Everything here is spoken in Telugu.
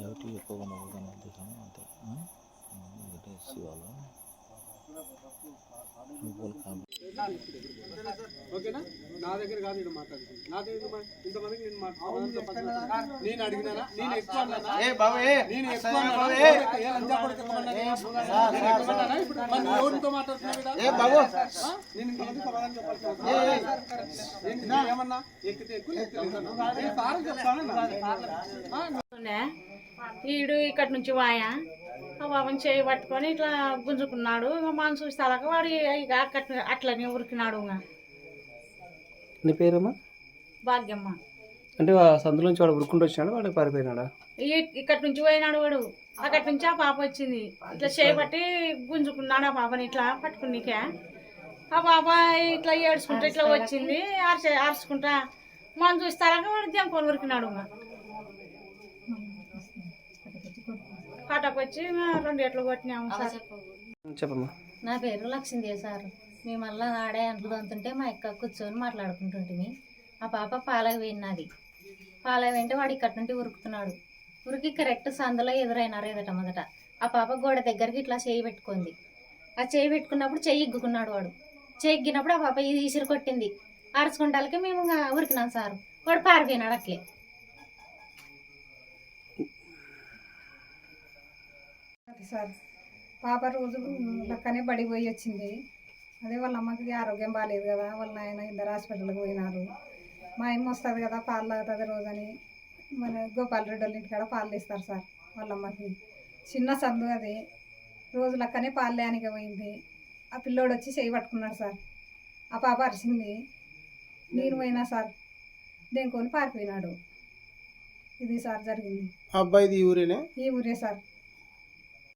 కాబట్టి ఎక్కువగా నవ్వుగా నవ్వుతాను అంతే. ఎందుకంటే ఎస్సీ ఓకేనా? నా దగ్గర కాదు నేను మాట్లాడుతున్నాను నా దగ్గర ఇంతమంది నేను అడిగినా నేను అడిగినానా? నేను నేను ఏమన్నా? ఎక్కితే ఎక్కువ చెప్తాను ఈడు ఇక్కడి నుంచి వాయా. ఆ బాబుని చేయి పట్టుకొని ఇట్లా గుంజుకున్నాడు. ఇంకా మనం చూస్తాక వాడు ఇక అక్కడ అట్లనే ఉరికినాడు ఇంకా. నీ పేరమ్మా? భాగ్యమ్మ. అంటే ఆ సందులోంచి వాడు ఉరుక్కుంటూ వచ్చినాడు? వాడు పారిపోయినాడా? ఇక్కడి నుంచి పోయినాడు వాడు. అక్కడి నుంచి ఆ పాప వచ్చింది. ఇట్లా చేయి పట్టి గుంజుకున్నాడు ఆ పాపని ఇట్లా పట్టుకునికే. ఆ పాప ఇట్లా ఏడ్చుకుంటూ ఇట్లా వచ్చింది. అరచ అరుచుకుంటా మనం చూస్తాక వాడు దెంకొని ఉరికినాడు ఇంకా. ఇంకా రెండు ఎట్లు కొట్టినాము సార్. చెప్పమ్మా. నా పేరు లక్ష్మీదేవి సార్. మేము మళ్ళీ ఆడే అంట్లు దంతుంటే మా అక్క కూర్చొని మాట్లాడుకుంటుంటిమి. ఆ పాప పాలకు పోయినది. పాలకు వెంటే వాడు ఇక్కడి నుండి ఉరుకుతున్నాడు. ఉరికి కరెక్ట్ సందులో ఎదురైనారు ఎదట మొదట. ఆ పాప గోడ దగ్గరికి ఇట్లా చేయి పెట్టుకుంది. ఆ చేయి పెట్టుకున్నప్పుడు చెయ్యి ఇగ్గుకున్నాడు వాడు. చెయ్యి ఇగ్గినప్పుడు ఆ పాప ఇది ఈసిరి కొట్టింది. అరుచుకుంటాలకి మేము ఉరికినాం సార్. వాడు పారిపోయినాడు అట్లే. సార్. పాప రోజు లక్కనే బడి పోయి వచ్చింది. అదే వాళ్ళ అమ్మకి ఆరోగ్యం బాగాలేదు కదా. వాళ్ళ నాయన ఇద్దరు హాస్పిటల్కి పోయినారు. మా అమ్మ వస్తుంది కదా పాలు తాగుతుంది రోజని. మన గోపాల్ రెడ్డి వాళ్ళ ఇంటికాడ పాలు తీస్తారు సార్ వాళ్ళ అమ్మకి. చిన్న సందు అది. రోజు లక్కనే పాలు లేనికి పోయింది. ఆ పిల్లోడు వచ్చి చేయి పట్టుకున్నాడు సార్. ఆ పాప అరిచింది. నేను పోయినా సార్. దేనికొని పారిపోయినాడు. ఇది సార్ జరిగింది. అబ్బాయిది ఊరేనే? ఈ ఊరే సార్.